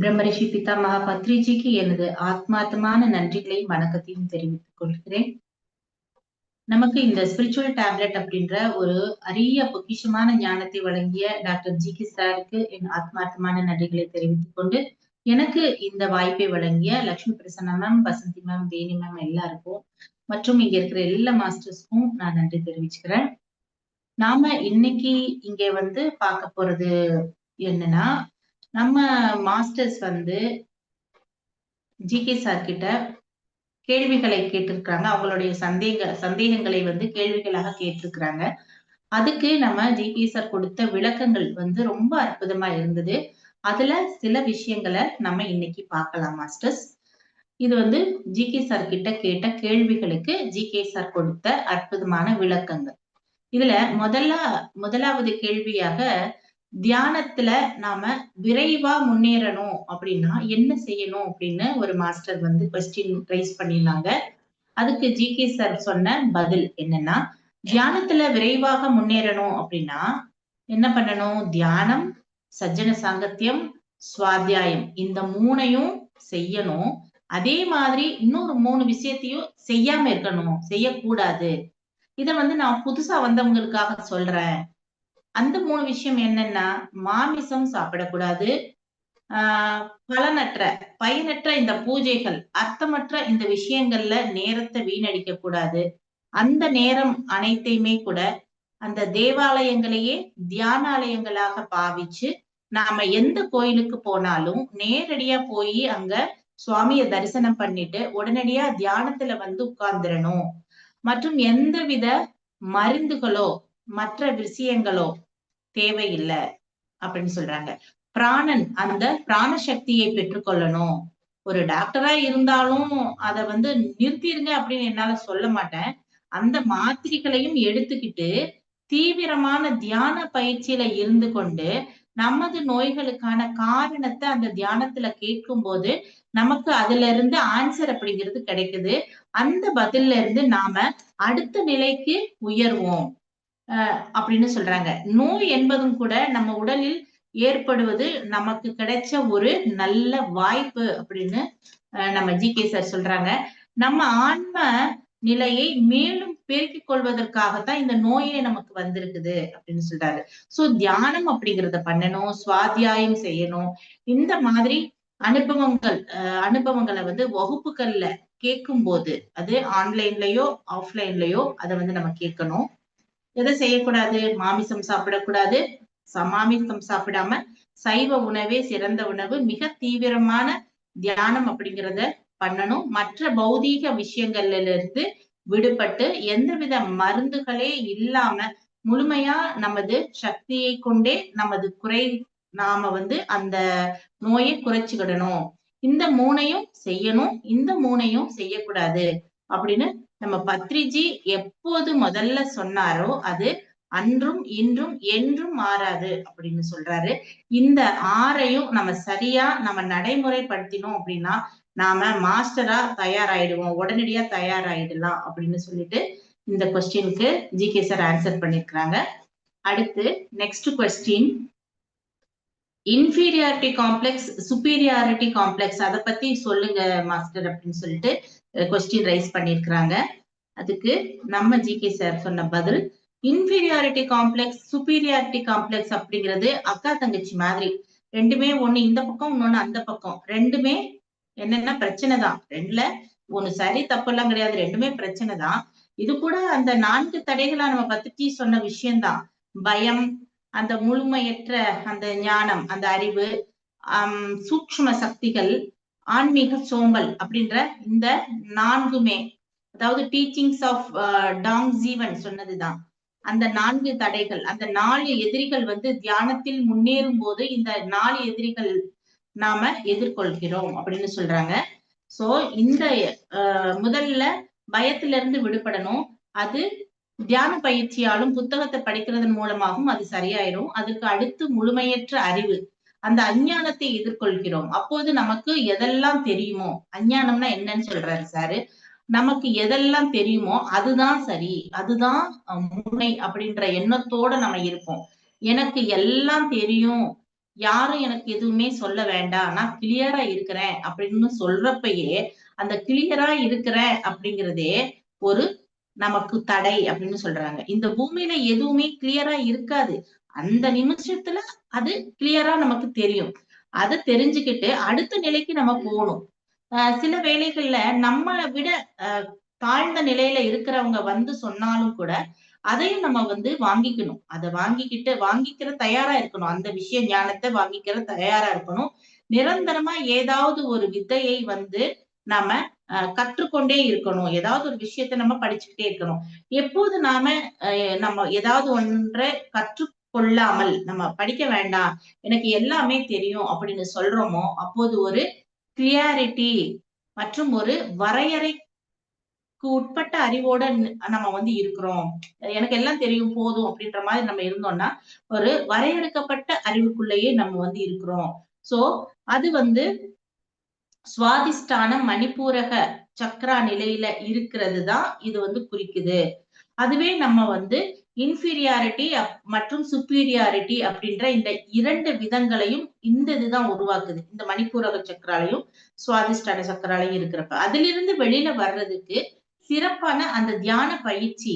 பிரம்மரிஷி பிதாமகா பத்ரிஜிக்கு எனது ஆத்மார்த்தமான நன்றிகளையும் வணக்கத்தையும் தெரிவித்துக் கொள்கிறேன். நமக்கு இந்த ஸ்பிரிச்சுவல் டேப்லெட் அப்படின்ற ஒரு அரிய பொக்கிஷமான ஞானத்தை வழங்கிய டாக்டர் ஜி கே சாருக்கு என் ஆத்மார்த்தமான நன்றிகளை தெரிவித்துக் கொண்டு எனக்கு இந்த வாய்ப்பை வழங்கிய Lakshmi Prasanna ma'am Vasanthi ma'am Veni ma'am எல்லாருக்கும் மற்றும் இங்க இருக்கிற எல்லா மாஸ்டர்ஸ்க்கும் நான் நன்றி தெரிவிச்சுக்கிறேன். நாம இன்னைக்கு இங்க வந்து பார்க்க போறது என்னன்னா நம்ம மாஸ்டர்ஸ் வந்து ஜிகே சார் கிட்ட கேள்விகளை கேட்டிருக்கிறாங்க. அவங்களுடைய சந்தேக சந்தேகங்களை வந்து கேள்விகளாக கேட்டிருக்கிறாங்க. அதுக்கு நம்ம ஜிகே சார் கொடுத்த விளக்கங்கள் வந்து ரொம்ப அற்புதமா இருந்தது. அதுல சில விஷயங்களை நம்ம இன்னைக்கு பார்க்கலாம் மாஸ்டர்ஸ் இது வந்து ஜிகே சார் கிட்ட கேட்ட கேள்விகளுக்கு ஜிகே சார் கொடுத்த அற்புதமான விளக்கங்கள். இதுல முதல்ல முதலாவது கேள்வியாக தியானத்துல நாம விரைவா முன்னேறணும் அப்படின்னா என்ன செய்யணும் அப்படின்னு ஒரு மாஸ்டர் வந்து கொஸ்டின் ரைஸ் பண்ணியிருந்தாங்க. அதுக்கு ஜி கே சார் சொன்ன பதில் என்னன்னா தியானத்துல விரைவாக முன்னேறணும் அப்படின்னா என்ன பண்ணணும்? தியானம் சஜ்ஜன சாங்கத்தியம் சுவாத்தியாயம் இந்த மூணையும் செய்யணும். அதே மாதிரி இன்னொரு மூணு விஷயத்தையும் செய்யாம இருக்கணும். செய்யக்கூடாது. இத வந்து நான் புதுசா வந்தவங்களுக்காக சொல்றேன். அந்த மூணு விஷயம் என்னன்னா மாமிசம் சாப்பிடக்கூடாது. ஆஹ் பலனற்ற பயனற்ற இந்த பூஜைகள் அர்த்தமற்ற இந்த விஷயங்கள்ல நேரத்தை வீணடிக்க கூடாது அந்த நேரம் அனைத்தையுமே கூட அந்த தேவாலயங்களையே தியானாலயங்களாக பாவிச்சு நாம எந்த கோயிலுக்கு போனாலும் நேரடியா போய் அங்க சுவாமிய தரிசனம் பண்ணிட்டு உடனடியா தியானத்துல வந்து உட்கார்ந்துடணும் மற்றும் எந்தவித மருந்துகளோ மற்ற விஷயங்களோ தேவையில்லை அப்படின்னு சொல்றாங்க. பிராணன் அந்த பிராண சக்தியை பெற்றுக்கொள்ளணும். ஒரு டாக்டரா இருந்தாலும் அதை வந்து நிறுத்திடுங்க அப்படின்னு என்னால சொல்ல மாட்டேன். அந்த மாத்திரைகளையும் எடுத்துக்கிட்டு தீவிரமான தியான பயிற்சியில இருந்து கொண்டு நமது நோய்களுக்கான காரணத்தை அந்த தியானத்துல கேட்கும் போது நமக்கு அதுல இருந்து ஆன்சர் அப்படிங்கிறது கிடைக்குது. அந்த பதில்ல இருந்து நாம அடுத்த நிலைக்கு உயர்வோம். அப்படின்னு சொல்றாங்க. நோய் என்பதும் கூட நம்ம உடலில் ஏற்படுவது நமக்கு கிடைச்ச ஒரு நல்ல வாய்ப்பு அப்படின்னு நம்ம ஜி கே சார் சொல்றாங்க. நம்ம ஆன்ம நிலையை மேலும் பெருக்கிக் கொள்வதற்காகத்தான் இந்த நோயே நமக்கு வந்திருக்குது அப்படின்னு சொல்றாரு. சோ தியானம் அப்படிங்கிறத பண்ணணும் சுவாத்தியாயம் செய்யணும். இந்த மாதிரி அனுபவங்கள் அனுபவங்களை வந்து வகுப்புகள்ல கேட்கும் போது அது ஆன்லைன்லயோ ஆஃப்லைன்லயோ அதை வந்து நம்ம கேட்கணும். எதை செய்யக்கூடாது? மாமிசம் சாப்பிடக்கூடாது. மாமிசம் சாப்பிடாம சைவ உணவே சிறந்த உணவு. மிக தீவிரமான தியானம் அப்படிங்கிறத பண்ணணும். மற்ற பௌதீக விஷயங்கள்ல இருந்து விடுபட்டு எந்தவித மருந்துகளே இல்லாம முழுமையா நமது சக்தியை கொண்டே நமது குறை நாம வந்து அந்த நோயை குறைச்சுக்கிடணும். இந்த மூணையும் செய்யணும். இந்த மூணையும் செய்யக்கூடாது அப்படின்னு நம்ம பத்ரிஜி எப்போது முதல்ல சொன்னாரோ அது அன்றும் இன்றும் என்றும் மாறாது அப்படின்னு சொல்றாரு. இந்த ஆறையும் நம்ம சரியா நம்ம நடைமுறைப்படுத்தினோம் அப்படின்னா நாம மாஸ்டரா தயாராயிடுவோம் உடனடியா தயாராயிடலாம் அப்படின்னு சொல்லிட்டு இந்த கொஸ்டினுக்கு ஜி கே சார் ஆன்சர் பண்ணிருக்கிறாங்க. அடுத்து next question inferiority complex superiority complex அதை பத்தி சொல்லுங்க மாஸ்டர் அப்படின்னு சொல்லிட்டு கொஸ்டின் ரைஸ் பண்ணிருக்கிறாங்க அதுக்கு நம்ம ஜி கே சார் சொன்ன பதில் இன்ஃபீரியாரிட்டி காம்ப்ளெக்ஸ் சுப்பீரியாரிட்டி காம்ப்ளெக்ஸ் அப்படிங்கிறது அக்கா தங்கச்சி மாதிரி. ரெண்டுமே ஒண்ணு இந்த பக்கம் இன்னொன்னு அந்த பக்கம். ரெண்டுமே என்னென்ன பிரச்சனை தான். ரெண்டுல ஒண்ணு சரி தப்பு எல்லாம் கிடையாது. ரெண்டுமே பிரச்சனை தான். இது கூட அந்த நான்கு தடைகளா நம்ம பத்தி சொன்ன விஷயம்தான். பயம் அந்த முழுமையற்ற அந்த ஞானம் அந்த அறிவு ஆஹ் சூக்ம சக்திகள் ஆன்மீக சோம்பல் அப்படின்ற இந்த நான்குமே அதாவது டீச்சிங்ஸ் ஆஃப் டாங் ஜீவன் சொன்னதுதான். அந்த நான்கு தடைகள் அந்த நாலு எதிரிகள் வந்து தியானத்தில் முன்னேறும் போது இந்த நாலு எதிரிகள் நாம எதிர்கொள்கிறோம் அப்படின்னு சொல்றாங்க. சோ இந்த முதல்ல பயத்துல இருந்து விடுபடணும். அது தியான பயிற்சியாலும் புத்தகத்தை படிக்கிறதன் மூலமாகவும் அது சரியாயிரும். அதுக்கு அடுத்து முழுமையற்ற அறிவு அந்த அஞ்ஞானத்தை எதிர்கொள்கிறோம். அப்போது நமக்கு எதெல்லாம் தெரியுமோ அஞ்ஞானம்னா என்னன்னு சொல்றாரு சாரு. நமக்கு எதெல்லாம் தெரியுமோ அதுதான் சரி அதுதான் உண்மை அப்படின்ற எண்ணத்தோட நம்ம இருப்போம். எனக்கு எல்லாம் தெரியும் யாரும் எனக்கு எதுவுமே சொல்ல வேண்டாம் நான் கிளியரா இருக்கிறேன் அப்படின்னு சொல்றப்பயே அந்த கிளியரா இருக்கிறேன் அப்படிங்கிறதே ஒரு நமக்கு தடை அப்படின்னு சொல்றாங்க. இந்த பூமியில எதுவுமே கிளியரா இருக்காது. அந்த நிமிஷத்துல அது கிளியரா நமக்கு தெரியும். அதை தெரிஞ்சுக்கிட்டு அடுத்த நிலைக்கு நம்ம போகணும். ஆஹ் சில வேளைகள்ல நம்மளை விட தாழ்ந்த நிலையில இருக்கிறவங்க வந்து சொன்னாலும் கூட அதையும் நம்ம வந்து வாங்கிக்கணும். அதை வாங்கிக்கிட்டு வாங்கிக்கிற தயாரா இருக்கணும். அந்த விஷய ஞானத்தை வாங்கிக்கிற தயாரா இருக்கணும். நிரந்தரமா ஏதாவது ஒரு வித்தையை வந்து நாம அஹ் கற்றுக்கொண்டே இருக்கணும். ஏதாவது ஒரு விஷயத்த நம்ம படிச்சுக்கிட்டே இருக்கணும். எப்போது நாம அஹ் நம்ம ஏதாவது ஒன்றை கற்றுக்கொள்ளாமல் நம்ம படிக்க வேண்டாம் எனக்கு எல்லாமே தெரியும் அப்படின்னு சொல்றோமோ அப்போது ஒரு கிளியாரிட்டி மற்றும் ஒரு வரையறைக்கு உட்பட்ட அறிவோட நம்ம வந்து இருக்கிறோம். எனக்கு எல்லாம் தெரியும் போதும் அப்படின்ற மாதிரி நம்ம இருந்தோம்னா ஒரு வரையறுக்கப்பட்ட அறிவுக்குள்ளேயே நம்ம வந்து இருக்கிறோம். சோ அது வந்து சுவாதிஷ்டான மணிப்பூரக சக்ரா நிலையில இருக்கிறது தான் இது வந்து குறிக்குது. அதுவே நம்ம வந்து இன்ஃபீரியாரிட்டி மற்றும் சுப்பீரியாரிட்டி அப்படின்ற இந்த இரண்டு விதங்களையும் இந்த இதுதான் உருவாக்குது. இந்த மணிப்பூரக சக்கராலையும் சுவாதிஷ்டான சக்கராலையும் இருக்கிறப்ப. அதிலிருந்து வெளியில வர்றதுக்கு சிறப்பான அந்த தியான பயிற்சி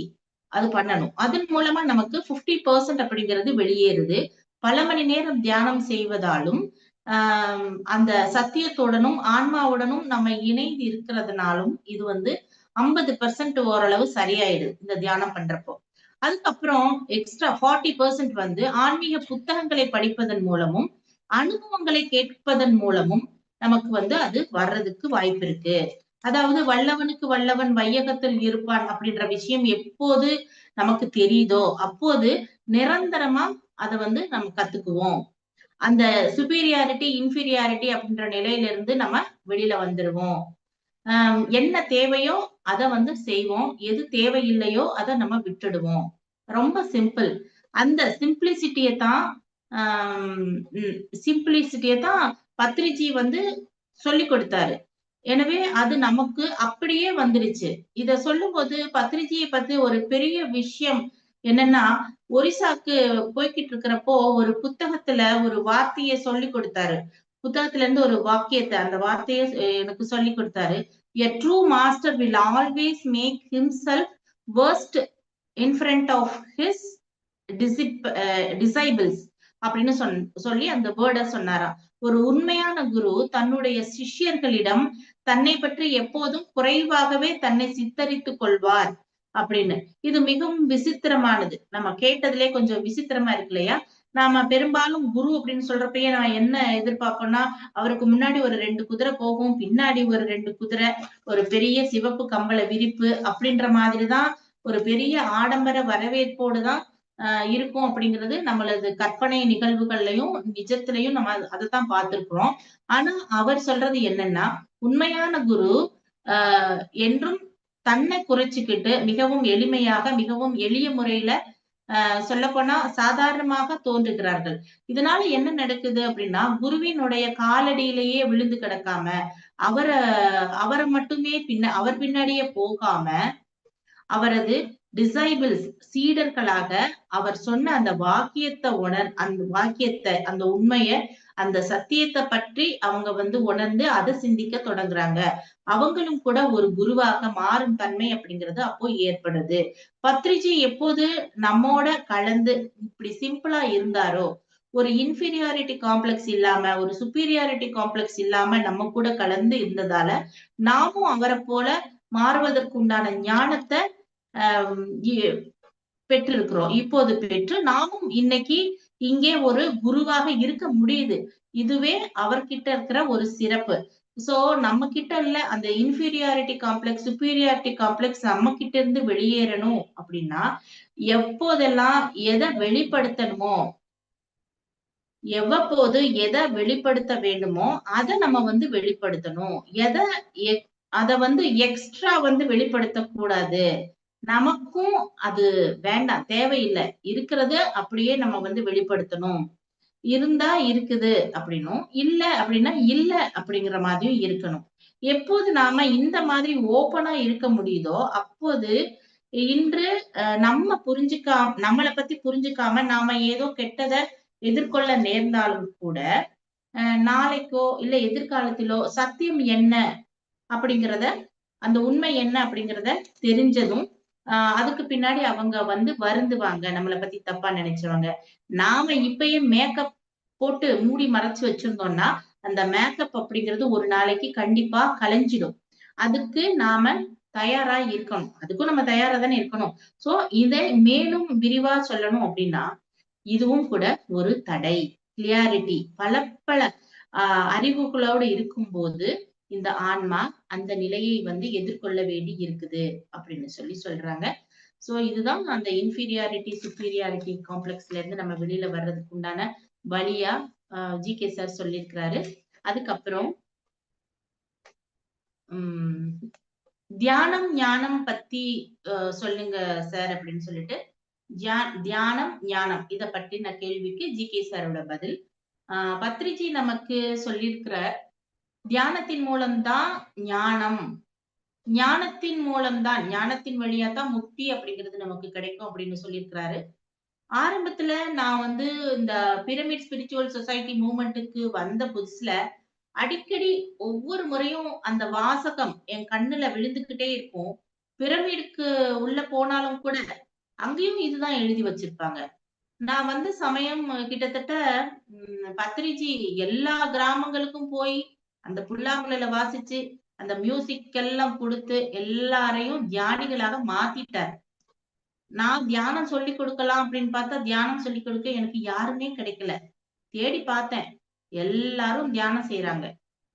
அது பண்ணணும். அதன் மூலமா நமக்கு பிப்டி பர்சன்ட் அப்படிங்கிறது வெளியேறுது. பல மணி நேரம் தியானம் செய்வதாலும் ஆஹ் அந்த சத்தியத்துடனும் ஆன்மாவுடனும் நம்ம இணைந்து இருக்கிறதுனாலும் இது வந்து ஐம்பது பெர்சன்ட் ஓரளவு சரியாயிடுது இந்த தியானம் பண்றப்போ. அதுக்கப்புறம் எக்ஸ்ட்ரா ஃபார்ட்டி பெர்சன்ட் வந்து ஆன்மீக புத்தகங்களை படிப்பதன் மூலமும் அனுபவங்களை கேட்பதன் மூலமும் நமக்கு வந்து அது வர்றதுக்கு வாய்ப்பு இருக்கு. அதாவது வல்லவனுக்கு வல்லவன் வையகத்தில் இருப்பான் அப்படின்ற விஷயம் எப்போது நமக்கு தெரியுதோ அப்போது நிரந்தரமா அதை வந்து நம்ம கத்துக்குவோம். அந்த சுப்பீரியாரிட்டி இன்ஃபீரியாரிட்டி அப்படின்ற நிலையில இருந்து நம்ம வெளியில வந்துருவோம். ஆஹ் என்ன தேவையோ அதை வந்து செய்வோம். எது தேவையில்லையோ அதை நம்ம விட்டுடுவோம். ரொம்ப சிம்பிள் அந்த சிம்பிளிசிட்டியை தான் சிம்பிளிசிட்டியை தான் பத்ரிஜி வந்து சொல்லி கொடுத்தாரு. எனவே அது நமக்கு அப்படியே வந்துருச்சு. இத சொல்லும் போது பத்ரிஜியை பத்தி ஒரு பெரிய விஷயம் என்னன்னா ஒரிசாக்கு போய்கிட்டு இருக்கிறப்போ ஒரு புத்தகத்துல ஒரு வார்த்தையை சொல்லி கொடுத்தாரு. புத்தகத்துல இருந்து ஒரு வாக்கியத்தை அந்த வார்த்தையை எனக்கு சொல்லி கொடுத்தாரு. A true master will always make himself worst in front of his disciples அப்படின்னு சொன் சொல்லி அந்த வேர்டை சொன்னாராம் ஒரு உண்மையான குரு தன்னுடைய சிஷ்யர்களிடம் தன்னை பற்றி எப்போதும் குறைவாகவே தன்னை சித்தரித்துக் கொள்வார். அப்படின்னு. இது மிகவும் விசித்திரமானது. நம்ம கேட்டதுலே கொஞ்சம் விசித்திரமா இருக்கு இல்லையா? நாம பெரும்பாலும் குரு அப்படின்னு சொல்றப்பயே நான் என்ன எதிர்பார்ப்போம்னா அவருக்கு முன்னாடி ஒரு ரெண்டு குதிரை போகும் பின்னாடி ஒரு ரெண்டு குதிரை ஒரு பெரிய சிவப்பு கம்பள விரிப்பு அப்படின்ற மாதிரிதான் ஒரு பெரிய ஆடம்பர வரவேற்போடுதான் ஆஹ் இருக்கும் அப்படிங்கிறது நம்மளது கற்பனை நிகழ்வுகள்லயும் நிஜத்திலையும் நம்ம அதைத்தான் பார்த்திருக்கிறோம். ஆனா அவர் சொல்றது என்னன்னா உண்மையான குரு ஆஹ் என்றும் தன்னை குறைச்சிக்கிட்டு மிகவும் எளிமையாக மிகவும் எளிய முறையில சொல்லப்போனா சொல்ல போனா சாதாரணமாக தோன்றுகிறார்கள். இதனால என்ன நடக்குது அப்படின்னா குருவினுடைய காலடியிலேயே விழுந்து கிடக்காம அவரை அவரை மட்டுமே பின்ன அவர் பின்னாடியே போகாம அவரது டிசைபிள்ஸ் சீடர்களாக அவர் சொன்ன அந்த வாக்கியத்தை உணர் அந்த வாக்கியத்தை அந்த உண்மைய அந்த சத்தியத்தை பற்றி அவங்க வந்து உணர்ந்து அதை சிந்திக்க தொடங்குறாங்க. அவங்களும் கூட ஒரு குருவாக மாறும் தன்மை அப்படிங்கிறது அப்போ ஏற்படுது. பத்ரிஜி எப்போது நம்மோட கலந்து இப்படி சிம்பிளா இருந்தாரோ ஒரு இன்ஃபீரியாரிட்டி காம்ப்ளெக்ஸ் இல்லாம ஒரு சுப்பீரியாரிட்டி காம்ப்ளெக்ஸ் இல்லாம நம்ம கூட கலந்து இருந்ததால நாமும் அவரை போல மாறுவதற்குண்டான ஞானத்தை ஆஹ் பெற்றிருக்கிறோம். இப்போது பெற்று நாமும் இன்னைக்கு இங்கே ஒரு குருவாக இருக்க முடியுது. இதுவே அவர்கிட்ட இருக்கிற ஒரு சிறப்பு. சோ நம்ம கிட்ட இல்ல அந்த இன்ஃபீரியாரிட்டி காம்ப்ளெக்ஸ் சுப்பீரியாரிட்டி காம்ப்ளெக்ஸ் நம்ம கிட்ட இருந்து வெளியேறணும் அப்படின்னா எப்போதெல்லாம் எதை வெளிப்படுத்தணுமோ எவ்வப்போது எதை வெளிப்படுத்த வேண்டுமோ அதை நம்ம வந்து வெளிப்படுத்தணும். எதை அத வந்து எக்ஸ்ட்ரா வந்து வெளிப்படுத்த கூடாது நமக்கும் அது வேண்டாம் தேவையில்லை. இருக்கிறத அப்படியே நம்ம வந்து வெளிப்படுத்தணும். இருந்தா இருக்குது அப்படின்னும். இல்ல அப்படின்னா இல்ல அப்படிங்கிற மாதிரியும் இருக்கணும். எப்போது நாம இந்த மாதிரி ஓப்பனா இருக்க முடியுதோ அப்போது இன்று நம்ம புரிஞ்சுக்காம நம்மளை பத்தி புரிஞ்சுக்காம நாம ஏதோ கெட்டதை எதிர்கொள்ள நேர்ந்தாலும் கூட நாளைக்கோ இல்ல எதிர்காலத்திலோ சத்தியம் என்ன அப்படிங்கிறத அந்த உண்மை என்ன அப்படிங்கிறத தெரிஞ்சதும் ஆஹ் அதுக்கு பின்னாடி அவங்க வந்து வருந்துவாங்க நம்மளை பத்தி தப்பா நினைச்சவங்க. நாம இப்பயே மேக்கப் போட்டு மூடி மறைச்சு வச்சிருந்தோம்னா அந்த மேக்கப் அப்படிங்கிறது ஒரு நாளைக்கு கண்டிப்பா கலைஞ்சிடும். அதுக்கு நாம தயாரா இருக்கணும். அதுக்கும் நம்ம தயாரா தானே இருக்கணும். சோ இதை மேலும் விரிவா சொல்லணும் அப்படின்னா இதுவும் கூட ஒரு தடை கிளியாரிட்டி பல பல ஆஹ் அறிவுகளோடு இருக்கும்போது இந்த ஆன்மா அந்த நிலையை வந்து எதிர்கொள்ள வேண்டி இருக்குது அப்படின்னு சொல்லி சொல்றாங்க. சோ இதுதான் அந்த இன்ஃபீரியாரிட்டி சுப்பீரியாரிட்டி காம்ப்ளெக்ஸ்ல இருந்து நம்ம வெளியில வர்றதுக்கு உண்டான வழியா ஜி கே சார் சொல்லியிருக்கிறாரு. அதுக்கப்புறம் உம் தியானம் ஞானம் பத்தி சொல்லுங்க சார் அப்படின்னு சொல்லிட்டு தியானம் ஞானம் இத பற்றின கேள்விக்கு ஜி கே சாரோட பதில். ஆஹ் பத்ரிஜி நமக்கு சொல்லியிருக்கிறார் தியானத்தின் மூலம்தான் ஞானம். ஞானத்தின் மூலம்தான் ஞானத்தின் வழியா தான் முக்தி அப்படிங்கிறது நமக்கு கிடைக்கும் அப்படின்னு சொல்லியிருக்கிறாரு. ஆரம்பத்துல நான் வந்து இந்த பிரமிட் ஸ்பிரிச்சுவல் சொசைட்டி மூமெண்ட்டுக்கு வந்த புதுசுல அடிக்கடி ஒவ்வொரு முறையும் அந்த வாசகம் என் கண்ணுல விழுந்துகிட்டே இருக்கும். பிரமிடுக்கு உள்ள போனாலும் கூட அங்கேயும் இதுதான் எழுதி வச்சிருப்பாங்க. நான் வந்த சமயம் கிட்டத்தட்ட பத்திரிஜி எல்லா கிராமங்களுக்கும் போய் அந்த புல்லாங்குழல வாசிச்சு அந்த மியூசிக் எல்லாம் கொடுத்து எல்லாரையும் தியானிகளாக மாத்திட்டார். நான் தியானம் சொல்லி கொடுக்கலாம் அப்படின்னு பார்த்தா தியானம் சொல்லி கொடுக்க எனக்கு யாருமே கிடைக்கல. தேடி பார்த்தேன். எல்லாரும் தியானம் செய்யறாங்க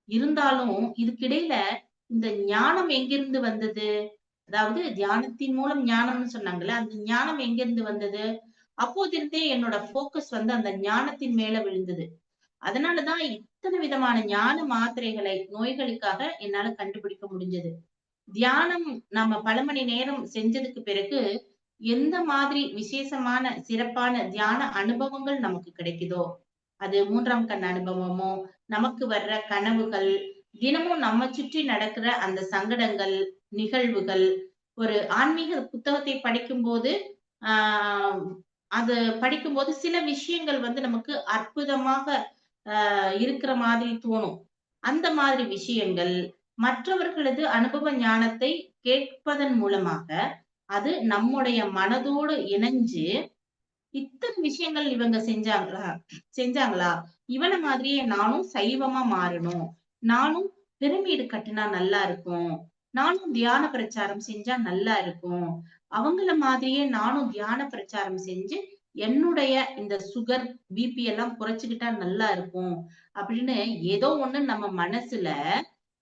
இருந்தாலும் இதுக்கிடையில இந்த ஞானம் எங்கிருந்து வந்தது? அதாவது தியானத்தின் மூலம் ஞானம்னு சொன்னாங்கல்ல அந்த ஞானம் எங்கிருந்து வந்தது? அப்போதிருந்தே என்னோட போக்கஸ் வந்து அந்த ஞானத்தின் மேல விழுந்தது. அதனாலதான் அத்தனை விதமான ஞான மாத்திரைகளை நோய்களுக்காக என்னால கண்டுபிடிக்க முடிஞ்சது? தியானம் நம்ம பல மணி நேரம் செஞ்சதுக்கு பிறகு எந்த மாதிரி விசேஷமான சிறப்பான தியான அனுபவங்கள் நமக்கு கிடைக்குதோ? அது மூன்றாம் கண் அனுபவமோ நமக்கு வர்ற கனவுகள் தினமும் நம்ம சுற்றி நடக்கிற அந்த சங்கடங்கள் நிகழ்வுகள் ஒரு ஆன்மீக புத்தகத்தை படிக்கும் போது ஆஹ் அது படிக்கும்போது சில விஷயங்கள் வந்து நமக்கு அற்புதமாக இருக்கிற மாதிரி தோணும். அந்த மாதிரி விஷயங்கள் மற்றவர்களது அனுபவ ஞானத்தை கேட்பதன் மூலமாக அது நம்முடைய மனதோடு இணைஞ்சு இத்தனை விஷயங்கள் இவங்க செஞ்சாங்களா செஞ்சாங்களா? இவன மாதிரியே நானும் சைவமா மாறணும். நானும் பிரமிடு கட்டினா நல்லா இருக்கும். நானும் தியான பிரச்சாரம் செஞ்சா நல்லா இருக்கும். அவங்கள மாதிரியே நானும் தியான பிரச்சாரம் செஞ்சு என்னுடைய இந்த சுகர் பிபி எல்லாம் குறைச்சுக்கிட்டா நல்லா இருக்கும் அப்படின்னு ஏதோ ஒண்ணு நம்ம மனசுல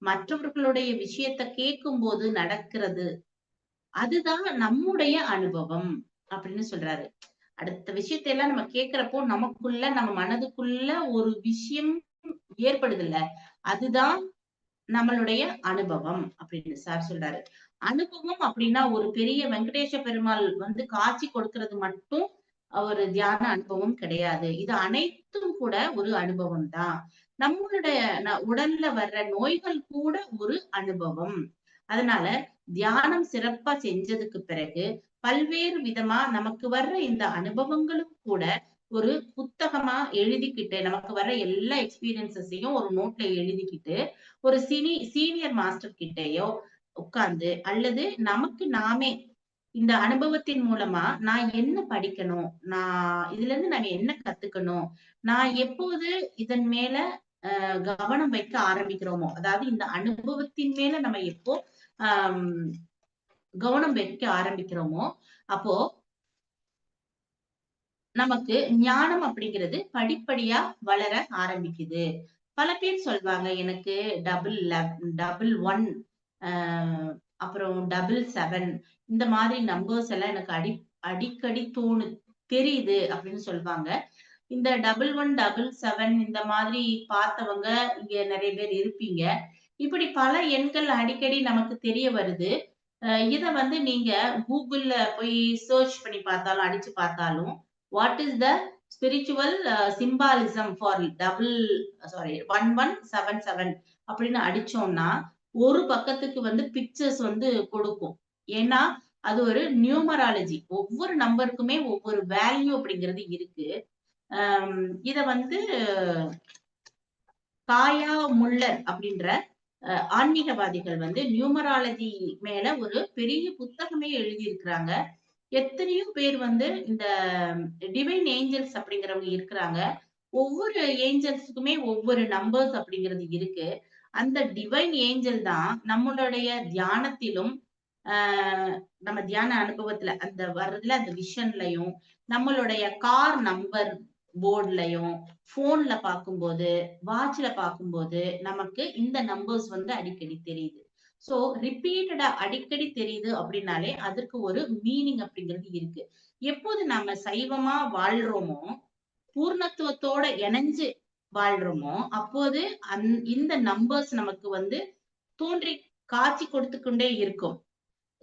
மற்றவர்களுடைய விஷயத்த கேட்கும் போது நடக்கிறது. அதுதான் நம்முடைய அனுபவம் அப்படின்னு சொல்றாரு. அடுத்த விஷயத்தை எல்லாம் நம்ம கேக்குறப்போ நமக்குள்ள நம்ம மனதுக்குள்ள ஒரு விஷயம் ஏற்படுதுல்ல. அதுதான் நம்மளுடைய அனுபவம் அப்படின்னு சார் சொல்றாரு. அனுபவம் அப்படின்னா ஒரு பெரிய வெங்கடேஷ பெருமாள் வந்து காட்சி கொடுக்கறது மட்டும் ஒரு தியான அனுபவம் கிடையாது. இது அனைத்தும் கூட ஒரு அனுபவம் தான். நம்மளுடைய உடல்ல வர்ற நோய்கள் கூட ஒரு அனுபவம். அதனால தியானம் சிறப்பா செஞ்சதுக்கு பிறகு பல்வேறு விதமா நமக்கு வர்ற இந்த அனுபவங்களும் கூட ஒரு புத்தகமா எழுதிக்கிட்டு நமக்கு வர்ற எல்லா எக்ஸ்பீரியன்சஸையும் ஒரு நோட்ல எழுதிக்கிட்டு ஒரு சினி சீனியர் மாஸ்டர் கிட்டேயோ உட்கார்ந்து அல்லது நமக்கு நாமே இந்த அனுபவத்தின் மூலமா நான் என்ன படிக்கணும்? நான் இதுல இருந்து நான் என்ன கத்துக்கணும்? நான் எப்போது இதன் மேல அஹ் கவனம் வைக்க ஆரம்பிக்கிறோமோ அதாவது இந்த அனுபவத்தின் மேல நம்ம எப்போ ஆஹ் கவனம் வைக்க ஆரம்பிக்கிறோமோ அப்போ நமக்கு ஞானம் அப்படிங்கிறது படிப்படியா வளர ஆரம்பிக்குது. பல பேர் சொல்வாங்க எனக்கு டபுள் டபுள் ஒன் அப்புறம் டபுள் செவன் இந்த மாதிரி நம்பர்ஸ் எல்லாம் எனக்கு அடி அடிக்கடி தோணு தெரியுது அப்படின்னு சொல்லுவாங்க. இந்த டபுள் ஒன் டபுள் செவன் இந்த மாதிரி பார்த்தவங்க இங்க நிறைய பேர் இருப்பீங்க. இப்படி பல எண்கள் அடிக்கடி நமக்கு தெரிய வருது. இத வந்து நீங்க கூகுள்ல போய் சர்ச் பண்ணி பார்த்தாலும் அடிச்சு பார்த்தாலும் what is the spiritual symbolism for double sorry one one seven seven அப்படின்னு அடிச்சோம்னா ஒரு பக்கத்துக்கு வந்து பிக்சர்ஸ் வந்து கொடுக்கும். ஏன்னா அது ஒரு நியூமராலஜி ஒவ்வொரு நம்பருக்குமே ஒவ்வொரு வேல்யூ அப்படிங்கிறது இருக்கு. இத வந்து காயா முல்லர் அப்படின்ற ஆன்மீகவாதிகள் வந்து நியூமராலஜி மேல ஒரு பெரிய புத்தகமே எழுதியிருக்கிறாங்க. எத்தனையோ பேர் வந்து இந்த டிவைன் ஏஞ்சல்ஸ் அப்படிங்கிறவங்க இருக்கிறாங்க. ஒவ்வொரு ஏஞ்சல்ஸுக்குமே ஒவ்வொரு நம்பர்ஸ் அப்படிங்கிறது இருக்கு. அந்த டிவைன் ஏஞ்சல் தான் நம்மளுடைய தியானத்திலும் ஆஹ் நம்ம தியான அனுபவத்துல அந்த வர்றதுல அந்த விஷன்லயும் நம்மளுடைய கார் நம்பர் போர்ட்லயும் போன்ல பார்க்கும்போது வாட்ச்ல பார்க்கும்போது நமக்கு இந்த நம்பர்ஸ் வந்து அடிக்கடி தெரியுது. சோ ரிப்பீட்டடா அடிக்கடி தெரியுது அப்படின்னாலே அதற்கு ஒரு மீனிங் அப்படிங்கிறது இருக்கு. எப்போது நாம சைவமா வாழ்றோமோ பூர்ணத்துவத்தோட இணைஞ்சு வாழ்றோமோ அப்போது அந் இந்த நம்பர்ஸ் நமக்கு வந்து தோன்றி காட்சி கொடுத்து கொண்டே இருக்கும்.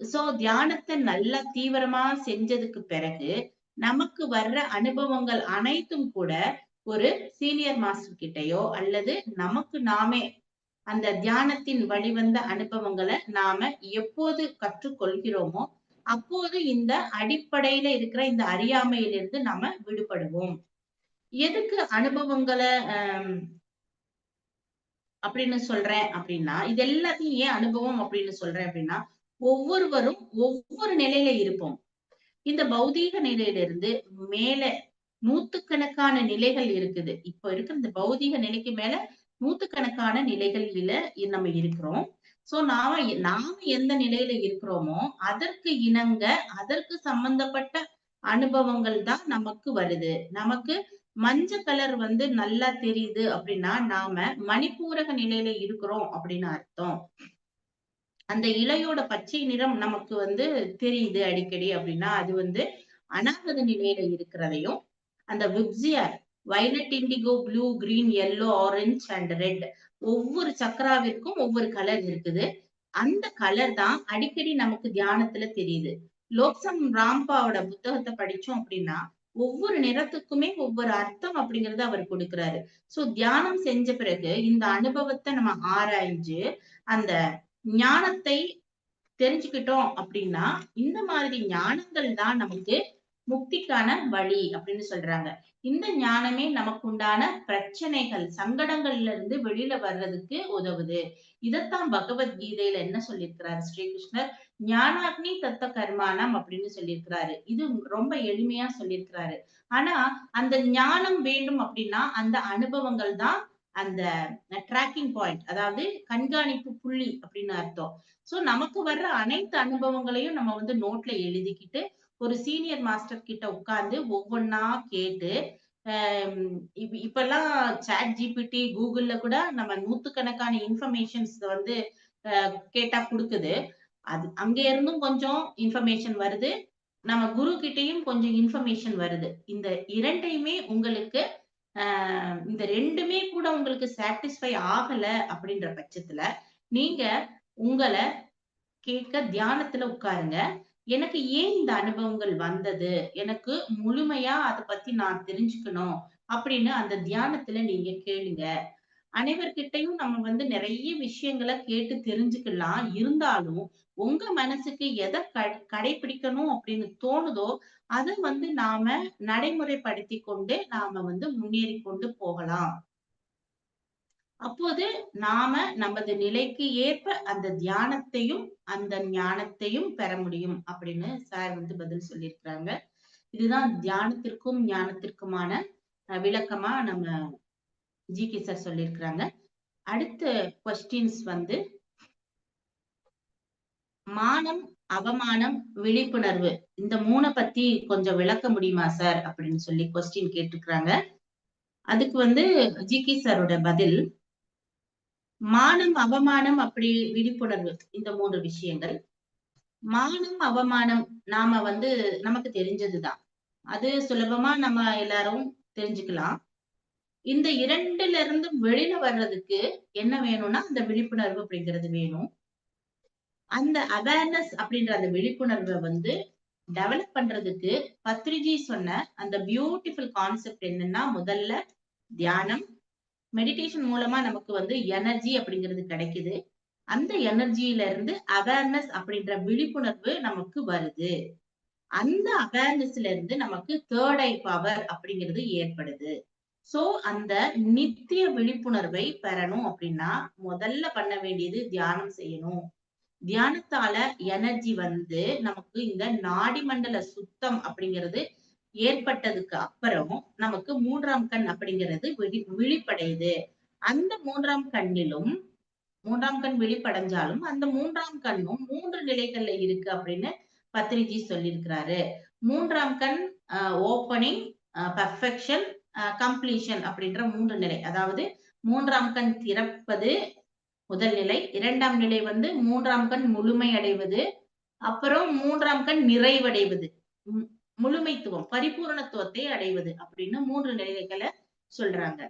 சோ தியானத்தை நல்லா தீவிரமா செஞ்சதுக்கு பிறகு நமக்கு வர்ற அனுபவங்கள் அனைத்தும் கூட ஒரு சீனியர் மாஸ்டர் கிட்டயோ அல்லது நமக்கு நாமே அந்த தியானத்தின் வழிவந்த அனுபவங்களை நாம எப்போது கற்றுக்கொள்கிறோமோ அப்போது இந்த அடிப்படையில இருக்கிற இந்த அறியாமையிலிருந்து நாம விடுபடுவோம். எதுக்கு அனுபவங்களை அப்படின்னு சொல்றேன் அப்படின்னா இது எல்லாத்தையும் ஏன் அனுபவம் அப்படின்னு சொல்றேன் அப்படின்னா ஒவ்வொருவரும் ஒவ்வொரு நிலையில இருப்போம். இந்த பௌதீக நிலையிலிருந்து மேல நூத்துக்கணக்கான நிலைகள் இருக்குது. இப்ப இருக்கிற இந்த பௌதீக நிலைக்கு மேல நூத்துக்கணக்கான நிலைகள்ல நம்ம இருக்கிறோம். சோ நாம நாம எந்த நிலையில இருக்கிறோமோ அதற்கு இணங்க அதற்கு சம்பந்தப்பட்ட அனுபவங்கள் தான் நமக்கு வருது. நமக்கு மஞ்ச கலர் வந்து நல்லா தெரியுது அப்படின்னா நாம மணிப்பூரக நிலையில இருக்கிறோம் அப்படின்னு அர்த்தம். அந்த இலையோட பச்சை நிறம் நமக்கு வந்து தெரியுது அடிக்கடி அப்படின்னா அது வந்து அனாகத நிலையில இருக்கிறதையும் அந்த VIBGYOR violet indigo blue green yellow orange and red ஒவ்வொரு சக்கராவிற்கும் ஒவ்வொரு கலர் இருக்குது. அந்த கலர் தான் அடிக்கடி நமக்கு தியானத்துல தெரியுது. லோக்சம் ராம்பாவோட புத்தகத்தை படிச்சோம் அப்படின்னா ஒவ்வொரு நிறத்துக்குமே ஒவ்வொரு அர்த்தம் அப்படிங்கறத அவர் கொடுக்கிறாரு. சோ தியானம் செஞ்ச பிறகு இந்த அனுபவத்தை நம்ம ஆராய்ஞ்சு அந்த ஞானத்தை தெரிஞ்சுக்கிட்டோம் அப்படின்னா இந்த மாதிரி ஞானங்கள் தான் நமக்கு முக்திக்கான வழி அப்படின்னு சொல்றாங்க. இந்த ஞானமே நமக்கு உண்டான பிரச்சனைகள் சங்கடங்கள்ல இருந்து வெளியில வர்றதுக்கு உதவுது. இதத்தான் பகவத்கீதையில என்ன சொல்லியிருக்கிறாரு ஸ்ரீகிருஷ்ணர்? ஞானாக்னி தத்த கர்மானம் அப்படின்னு சொல்லியிருக்கிறாரு. இது ரொம்ப எளிமையா சொல்லியிருக்கிறாரு. ஆனா அந்த ஞானம் வேண்டும் அப்படின்னா அந்த அனுபவங்கள் தான் அந்த ட்ராக்கிங் பாயிண்ட் அதாவது கண்காணிப்பு புள்ளி அப்படின்னு அர்த்தம். சோ நமக்கு வர்ற அனைத்து அனுபவங்களையும் நம்ம வந்து நோட்ல எழுதிக்கிட்டு ஒரு சீனியர் மாஸ்டர் கிட்ட உட்கார்ந்து ஒவ்வொன்னா கேட்டு இப்பெல்லாம் சாட் ஜிபிடி கூகுள்ல கூட நம்ம நூத்துக்கணக்கான இன்ஃபர்மேஷன்ஸ் வந்து கேட்டா கொடுக்குது. அது அங்க இருந்தும் கொஞ்சம் இன்ஃபர்மேஷன் வருது. நம்ம குரு கிட்டையும் கொஞ்சம் இன்ஃபர்மேஷன் வருது. இந்த இரண்டையுமே உங்களுக்கு ஆஹ் இந்த ரெண்டுமே கூட உங்களுக்கு சாட்டிஸ்ஃபை ஆகல அப்படின்ற பட்சத்துல நீங்க உங்களை கேட்க தியானத்துல உட்காருங்க. எனக்கு ஏன் இந்த அனுபவங்கள் வந்தது? எனக்கு முழுமையா அதை பத்தி நான் தெரிஞ்சுக்கணும் அப்படின்னு அந்த தியானத்துல நீங்க கேளுங்க. அனைவர்கிட்டையும் நம்ம வந்து நிறைய விஷயங்களை கேட்டு தெரிஞ்சுக்கலாம். இருந்தாலும் உங்க மனசுக்கு எதை கடைபிடிக்கணும் அப்படின்னு தோணுதோ அதை வந்து நாம நடைமுறைப்படுத்தி கொண்டு நாம வந்து முன்னேறி கொண்டு போகலாம். அப்போது நாம நமது நிலைக்கு ஏற்ப அந்த தியானத்தையும் அந்த ஞானத்தையும் பெற முடியும் அப்படின்னு சார் வந்து பதில் சொல்லியிருக்கிறாங்க. இதுதான் தியானத்திற்கும் ஞானத்திற்குமான விளக்கமா நம்ம ஜி கே சார் சொல்லியிருக்கிறாங்க. அடுத்த கொஸ்டின்ஸ் வந்து மானம் அவமானம் விழிப்புணர்வு இந்த மூணை பத்தி கொஞ்சம் விளக்க முடியுமா சார் அப்படின்னு சொல்லி கொஸ்டின் கேட்டிருக்கிறாங்க. அதுக்கு வந்து ஜி கே சாரோட பதில் மானம் அவமானம் அப்படி விழிப்புணர்வு இந்த மூன்று விஷயங்கள். மானம் அவமானம் நாம வந்து நமக்கு தெரிஞ்சதுதான். அது சுலபமா நம்ம எல்லாரும் தெரிஞ்சுக்கலாம். இந்த இரண்டுல இருந்து வெளியில வர்றதுக்கு என்ன வேணும்னா அந்த விழிப்புணர்வு அப்படிங்கிறது வேணும். அந்த அவேர்னஸ் அப்படின்ற அந்த விழிப்புணர்வை வந்து டெவலப் பண்றதுக்கு பத்ரிஜி சொன்ன அந்த பியூட்டிஃபுல் கான்செப்ட் என்னன்னா முதல்ல தியானம் மெடிடேஷன் மூலமா நமக்கு வந்து எனர்ஜி அப்படிங்கிறது கிடைக்குது. அந்த எனர்ஜியில இருந்து அவேர்னஸ் அப்படின்ற விழிப்புணர்வு நமக்கு வருது. அந்த அவேர்னஸ்ல இருந்து நமக்கு தேர்ட் ஐ பவர் அப்படிங்கிறது ஏற்படுது. சோ அந்த நித்திய விழிப்புணர்வை பெறணும் அப்படின்னா முதல்ல பண்ண வேண்டியது தியானம் செய்யணும். தியானத்தால எனர்ஜி வந்து நமக்கு இந்த நாடி மண்டல சுத்தம் அப்படிங்கிறது ஏற்பட்டதுக்கு அப்புறம் நமக்கு மூன்றாம் கண் அப்படிங்கிறது விழி விழிப்படையுது. அந்த மூன்றாம் கண்ணிலும் மூன்றாம் கண் விழிப்படைஞ்சாலும் அந்த மூன்றாம் கண்ணும் மூன்று நிலைகள்ல இருக்கு அப்படின்னு பத்ரிஜி சொல்லியிருக்கிறாரு. மூன்றாம் கண் ஓப்பனிங் பர்ஃபெக்ஷன் கம்ப்ளீஷன் அப்படின்ற மூன்று நிலை. அதாவது மூன்றாம் கண் திறப்பது முதல் நிலை இரண்டாம் நிலை வந்து மூன்றாம் கண் முழுமை அடைவது அப்புறம் மூன்றாம் கண் நிறைவடைவது. முழுமைத்துவம் பரிபூர்ணத்துவத்தை அடைவது அப்படின்னு மூன்று நிலைகளை சொல்றாங்க.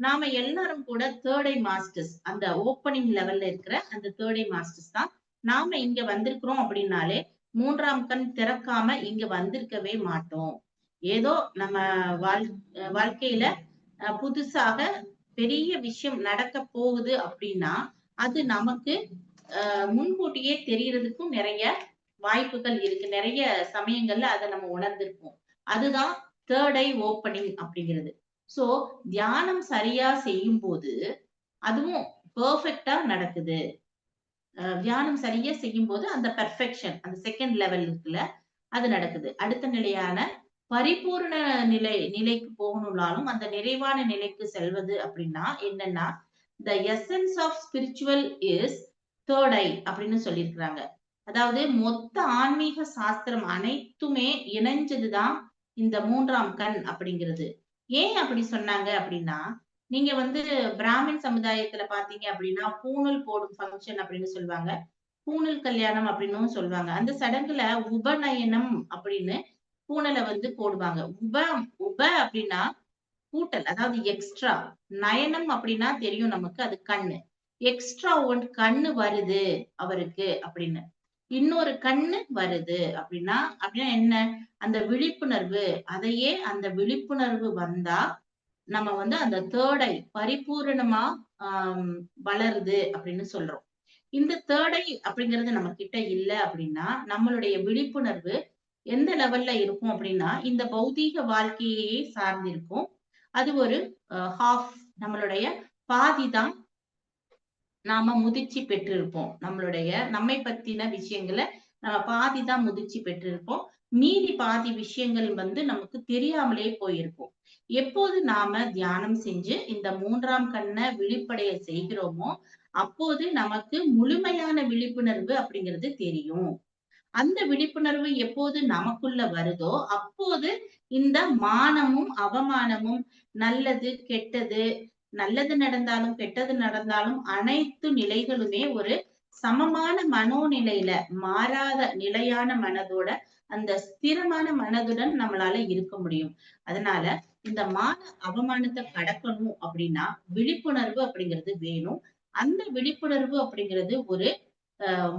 நாம எல்லாரும் கூட தேர்ட் ஐ மாஸ்டர்ஸ் அந்த ஓப்பனிங் லெவல்ல இருக்கிற அந்த தேர்ட் ஐ மாஸ்டர்ஸ் தான் நாம இங்க வந்திருக்கிறோம் அப்படின்னாலே மூன்றாம் கண் திறக்காம இங்க வந்திருக்கவே மாட்டோம். ஏதோ நம்ம வாழ் வாழ்க்கையில புதுசாக பெரிய விஷயம் நடக்க போகுது அப்படின்னா அது நமக்கு முன்கூட்டியே தெரியறதுக்கும் நிறைய வாய்ப்புகள் இருக்கு. நிறைய சமயங்கள்ல அதை நம்ம உணர்ந்திருப்போம். அதுதான் தேர்ட் ஐ ஓப்பனிங் அப்படிங்கிறது. சோ தியானம் சரியா செய்யும் போது அதுவும் பெர்ஃபெக்டா நடக்குது. தியானம் சரியா செய்யும் போது அந்த பெர்ஃபெக்ஷன் அந்த செகண்ட் லெவல் இருக்குல்ல அது நடக்குது. அடுத்த நிலையான பரிபூர்ண நிலை நிலைக்கு போகணும்னாலும் அந்த நிறைவான நிலைக்கு செல்வது அப்படின்னா என்னன்னா the essence of spiritual is third eye அப்படின்னு சொல்லியிருக்கிறாங்க. அதாவது மொத்த ஆன்மீக சாஸ்திரம் அனைத்துமே இணைஞ்சதுதான் இந்த மூன்றாம் கண் அப்படிங்கிறது. ஏன் அப்படி சொன்னாங்க அப்படின்னா நீங்க வந்து பிராமின் சமுதாயத்துல பாத்தீங்க அப்படின்னா பூணல் போடும் ஃபங்க்ஷன் அப்படின்னு சொல்லுவாங்க. பூணல் கல்யாணம் அப்படின்னு சொல்லுவாங்க. அந்த சடங்குல உபநயனம் அப்படின்னு பூனலை வந்து போடுவாங்க. உப உப அப்படின்னா கூட்டல் அதாவது எக்ஸ்ட்ரா நயனம் அப்படின்னா தெரியும் நமக்கு அது கண்ணு. எக்ஸ்ட்ரா ஒன் கண்ணு வருது அவருக்கு அப்படின்னு. இன்னொரு கண்ணு வருது. அப்படின்னா அப்படின்னா என்ன? அந்த விழிப்புணர்வு. அதையே அந்த விழிப்புணர்வு வந்தா நம்ம வந்து அந்த தேர்டை பரிபூரணமா ஆஹ் வளருது அப்படின்னு சொல்றோம். இந்த தேர்டை அப்படிங்கிறது நம்ம கிட்ட இல்ல அப்படின்னா நம்மளுடைய விழிப்புணர்வு எந்த லெவல்ல இருக்கும் அப்படின்னா இந்த பௌதீக வாழ்க்கையே சார்ந்திருக்கும். அது ஒரு ஹாஃப் நம்மளுடைய பாதி தான் நாம முதிர்ச்சி பெற்றிருப்போம். நம்மளுடைய நம்மை பத்தின விஷயங்களை நம்ம பாதி தான் முதிர்ச்சி பெற்றிருப்போம். மீதி பாதி விஷயங்கள் வந்து நமக்கு தெரியாமலே போயிருக்கும். எப்போது நாம தியானம் செஞ்சு இந்த மூன்றாம் கண்ணை விழிப்படைய செய்கிறோமோ அப்போது நமக்கு முழுமையான விழிப்புணர்வு அப்படிங்கிறது தெரியும். அந்த விழிப்புணர்வு எப்போது நமக்குள்ள வருதோ அப்போது இந்த மானமும் அவமானமும் நல்லது கெட்டது நல்லது நடந்தாலும் கெட்டது நடந்தாலும் அனைத்து நிலைகளுமே ஒரு சமமான மனோநிலையில மாறாத நிலையான மனதோட அந்த ஸ்திரமான மனதுடன் நம்மளால இருக்க முடியும். அதனால இந்த மான அவமானத்தை கடக்கணும் அப்படின்னா விழிப்புணர்வு அப்படிங்கிறது வேணும். அந்த விழிப்புணர்வு அப்படிங்கிறது ஒரு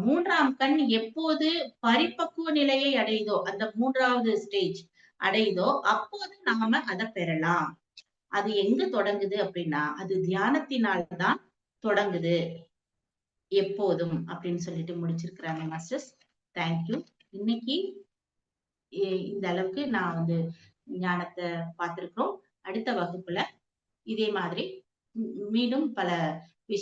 மூன்றாம் கண் எப்போது பரிபக்குவ நிலையை அடையுதோ அந்த மூன்றாவது ஸ்டேஜ் அடையுதோ அப்போது நாம அதை பெறலாம். அது எங்க தொடங்குது அப்படின்னா அது தியானத்தினால்தான் தொடங்குது. எப்போதும் அப்படின்னு சொல்லிட்டு முடிச்சிருக்கிறாங்க மாஸ்டர்ஸ் தேங்க்யூ இன்னைக்கு இந்த அளவுக்கு நான் வந்து ஞானத்தை பார்த்திருக்கிறோம். அடுத்த வகுப்புல இதே மாதிரி மீண்டும் பல